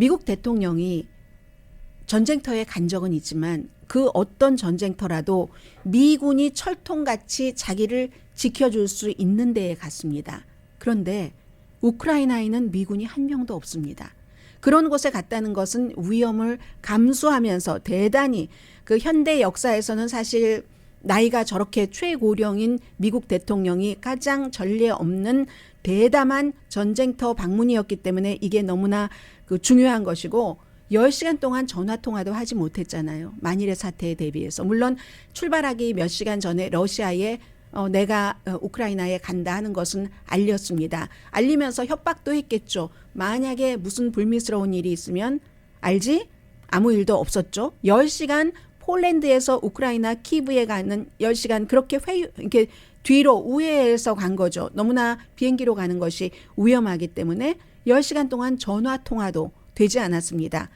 미국 대통령이 전쟁터에 간 적은 있지만 그 어떤 전쟁터라도 미군이 철통같이 자기를 지켜줄 수 있는 데에 갔습니다. 그런데 우크라이나에는 미군이 한 명도 없습니다. 그런 곳에 갔다는 것은 위험을 감수하면서 대단히 그 현대 역사에서는 사실 나이가 저렇게 최고령인 미국 대통령이 가장 전례 없는 대담한 전쟁터 방문이었기 때문에 이게 너무나 그 중요한 것이고 10시간 동안 전화 통화도 하지 못했잖아요. 만일의 사태에 대비해서. 물론 출발하기 몇 시간 전에 러시아에 어, 내가 어, 우크라이나에 간다 하는 것은 알렸습니다. 알리면서 협박도 했겠죠. 만약에 무슨 불미스러운 일이 있으면 알지? 아무 일도 없었죠. 10시간 폴란드에서 우크라이나 키브에 가는 10시간 그렇게 회 이렇게 뒤로 우회해서 간 거죠. 너무나 비행기로 가는 것이 위험하기 때문에 10시간 동안 전화 통화도 되지 않았습니다.